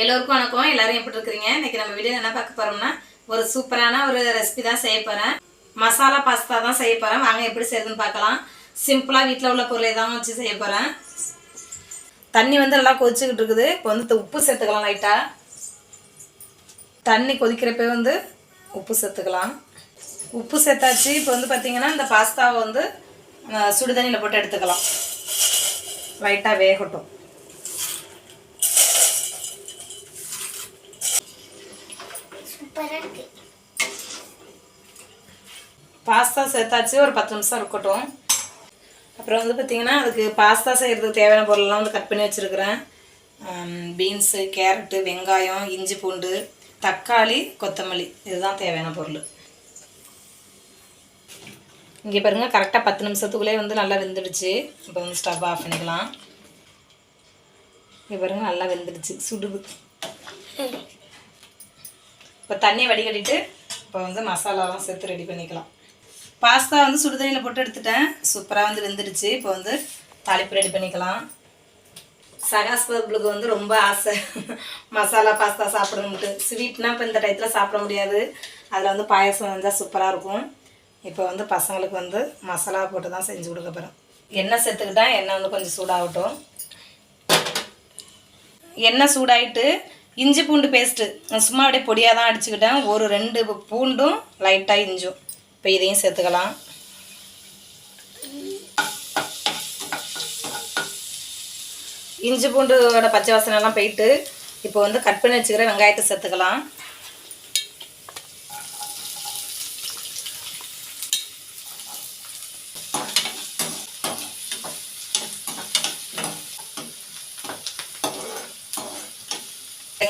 எல்லோருக்கும் வணக்கம். எல்லாரும் எப்படி இருக்கிறீங்க? இன்னைக்கு நம்ம வீடியோ என்ன பார்க்க போறோம்னா ஒரு சூப்பரான ஒரு ரெசிபி தான் செய்ய போறேன். மசாலா பாஸ்தா தான் செய்ய போறேன். வாங்க எப்படி செய்யுதுன்னு பார்க்கலாம். சிம்பிளாக வீட்டில் உள்ள பொருளை தான் வச்சு செய்ய போறேன். தண்ணி வந்து நல்லா கொதிச்சுக்கிட்டு இருக்குது. இப்போ வந்து உப்பு சேர்த்துக்கலாம் லைட்டாக தண்ணி கொதிக்கிறப்ப வந்து உப்பு சேர்த்துக்கலாம். உப்பு சேர்த்தாச்சு. இப்போ வந்து பார்த்தீங்கன்னா இந்த பாஸ்தாவை வந்து சுடுதண்ணியில் போட்டு எடுத்துக்கலாம். லைட்டாக வேகட்டும். சூப்பராக இருக்கு பாஸ்தா சேர்த்தாச்சு ஒரு பத்து நிமிஷம் இருக்கட்டும். அப்புறம் வந்து பார்த்திங்கன்னா அதுக்கு பாஸ்தா செய்கிறதுக்கு தேவையான பொருள்லாம் வந்து கட் பண்ணி வச்சுருக்கிறேன். பீன்ஸு கேரட்டு வெங்காயம் இஞ்சி பூண்டு தக்காளி கொத்தமல்லி. இதுதான் தேவையான பொருள். இங்கே பாருங்கள் கரெக்டாக பத்து நிமிஷத்துக்குள்ளே வந்து நல்லா வெந்துடுச்சு. இப்போ வந்து ஸ்டவ் ஆஃப் பண்ணிக்கலாம். இங்கே பாருங்கள் நல்லா வெந்துடுச்சு சுடுது. இப்போ தண்ணியை வடிகட்டிட்டு இப்போ வந்து மசாலாலாம் சேர்த்து ரெடி பண்ணிக்கலாம். பாஸ்தா வந்து சுடுதண்ணியில் போட்டு எடுத்துட்டேன். சூப்பராக வந்து வெந்துடுச்சு. இப்போ வந்து தாளிப்பு ரெடி பண்ணிக்கலாம். சகாஸ்பர்களுக்கு வந்து ரொம்ப ஆசை. மசாலா பாஸ்தா சாப்பிடணுன்ட்டு ஸ்வீட்னா இப்போ இந்த டயத்தில் சாப்பிட முடியாது. அதில் வந்து பாயசம் வந்தால் சூப்பராக இருக்கும். இப்போ வந்து பசங்களுக்கு வந்து மசாலா போட்டு தான் செஞ்சு கொடுக்க போகிறேன் எண்ணெய் சேர்த்துக்கிட்டா எண்ணெய் வந்து கொஞ்சம் சூடாகட்டும். எண்ணெய் சூடாகிட்டு இஞ்சி பூண்டு பேஸ்ட்டு சும்மா அப்படியே பொடியாக தான் அடிச்சுக்கிட்டேன். ஒரு ரெண்டு பூண்டும் லைட்டாக இஞ்சும். இப்போ இதையும் சேர்த்துக்கலாம். இஞ்சி பூண்டோட பச்சை வாசனைலாம் போயிட்டு இப்போ வந்து கட் பண்ணி வச்சுக்கிற வெங்காயத்தை சேர்த்துக்கலாம்.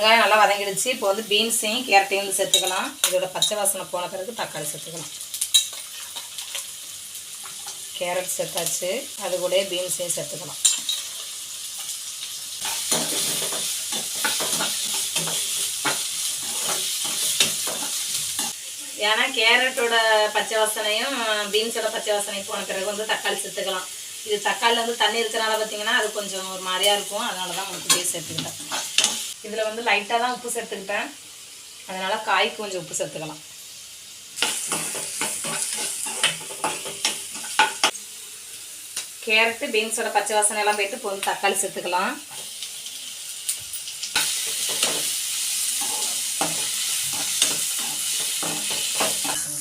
வெங்காயம் நல்லா வதங்கிடுச்சு. இப்போ வந்து பீன்ஸையும் கேரட்டையும் வந்து சேர்த்துக்கலாம். இதோட பச்சை வாசனை போன பிறகு தக்காளி சேர்த்துக்கலாம். கேரட் சேர்த்தாச்சு. அது கூட பீன்ஸையும் சேர்த்துக்கலாம். ஏன்னா கேரட்டோட பச்சை வாசனையும் பீன்ஸோட பச்சை வாசனையும் போன பிறகு வந்து தக்காளி சேர்த்துக்கலாம். இது தக்காளியில் வந்து தண்ணி இருக்கிறனால பார்த்தீங்கன்னா அது கொஞ்சம் ஒரு மாதிரியாக இருக்கும். அதனால தான் உங்களுக்கு சேர்த்துக்கிட்டேன். இதில் வந்து லைட்டாக தான் உப்பு சேர்த்துக்கிட்டேன். அதனால் காய்க்கு கொஞ்சம் உப்பு சேர்த்துக்கலாம். கேரட்டு பீன்ஸோட பச்சை வாசனை எல்லாம் போயிட்டு வந்து தக்காளி சேர்த்துக்கலாம்.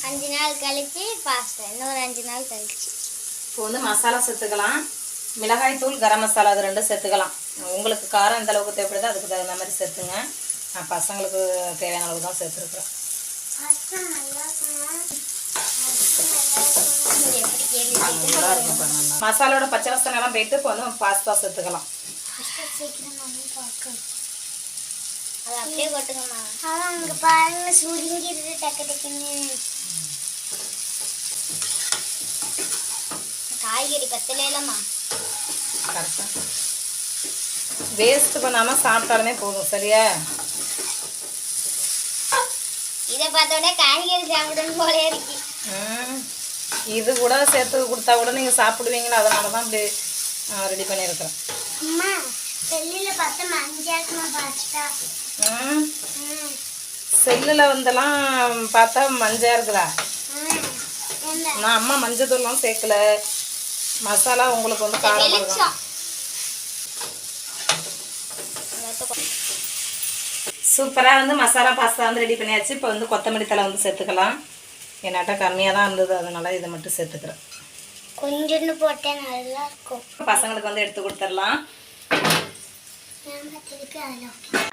அஞ்சு நாள் கழிச்சு பாஸ்தா. இன்னொரு அஞ்சு நாள் கழிச்சு. இப்போ வந்து மசாலா சேர்த்துக்கலாம். மிளகாய் தூள் கரம் மசாலா அது ரெண்டும் சேர்த்துக்கலாம். உங்களுக்கு காரம் எந்த அளவுக்கு தேவைப்படுதோ அதுக்கு தகுந்த மாதிரி சேர்த்துங்க. நான் பசங்களுக்கு தேவையான அளவு தான் சேர்த்துருக்குறேன். எப்படி நல்லா இருக்கும் மசாலோட பச்சை வாசனை எல்லாம் போயிட்டு இப்போ வந்து பாஸ்தா சேர்த்துக்கலாம். அது அப்படியே கொட்டுங்கம்மா அதான் அங்கே பாருங்க சுருங்கிடுது டக்கு டக்குன்னு காய்கறி பத்தலைலம்மா கரெக்டாக வேஸ்ட் பண்ணாமல் சாப்பிட்டாலுமே போதும் சரியா? இதை பார்த்தோன்னே காய்கறி சாப்பிடணும் போலே இருக்கு. இது கூட சேர்த்து கொடுத்தா கூட நீங்கள் சாப்பிடுவீங்களா? அதனால தான் இப்படி ரெடி பண்ணியிருக்கிறேன். அம்மா செல்லில் பார்த்து மஞ்சாக்கமா பார்த்துட்டா. ம். செல்லில் வந்தெல்லாம் பார்த்தா மஞ்சள் இருக்குதா? நான் அம்மா மஞ்சள் தூள்லாம் சேர்க்கல. மசாலா உங்களுக்கு வந்து காரம் இருக்கும் சூப்பராக வந்து மசாலா பாஸ்தா வந்து ரெடி பண்ணியாச்சு. இப்போ வந்து கொத்தமல்லி தலை வந்து சேர்த்துக்கலாம். என்னாட்ட கம்மியாக தான் இருந்தது அதனால இதை மட்டும் சேர்த்துக்கிறேன். கொஞ்சோண்டு போட்டேன் நல்லா இருக்கும். பசங்களுக்கு வந்து எடுத்து கொடுத்துடலாம்.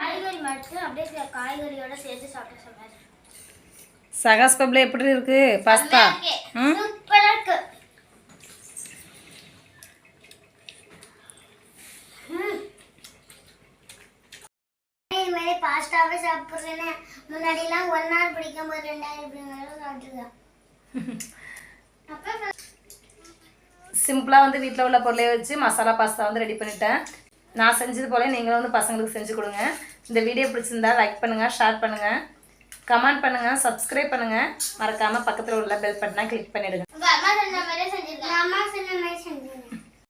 காய்கறி மட்டும் அப்படியே காய்கறியோட சேர்த்து சாப்பிட சொன்னாரு. சகாஸ் பப்ல எப்படி இருக்கு? பாஸ்தா? ம் சூப்பராக இருக்கு மாதிரி பாஸ்டாவே சாப்பிட்றேன்னு முன்னாடிலாம் ஒரு நாள் பிடிக்கும் போது ரெண்டாயிரம் இப்படிங்கிறத சாப்பிட்டுருக்கேன் அப்புறம் சிம்பிளாக வந்து வீட்டில் உள்ள பொருளை வச்சு மசாலா பாஸ்தா வந்து ரெடி பண்ணிட்டேன். நான் செஞ்சது போல நீங்களும் வந்து பசங்களுக்கு செஞ்சு கொடுங்க. இந்த வீடியோ பிடிச்சிருந்தா லைக் பண்ணுங்கள் ஷேர் பண்ணுங்கள் கமெண்ட் பண்ணுங்கள் சப்ஸ்கிரைப் பண்ணுங்கள் மறக்காமல் பக்கத்தில் உள்ள பெல் பட்டனை கிளிக் பண்ணிவிடுங்க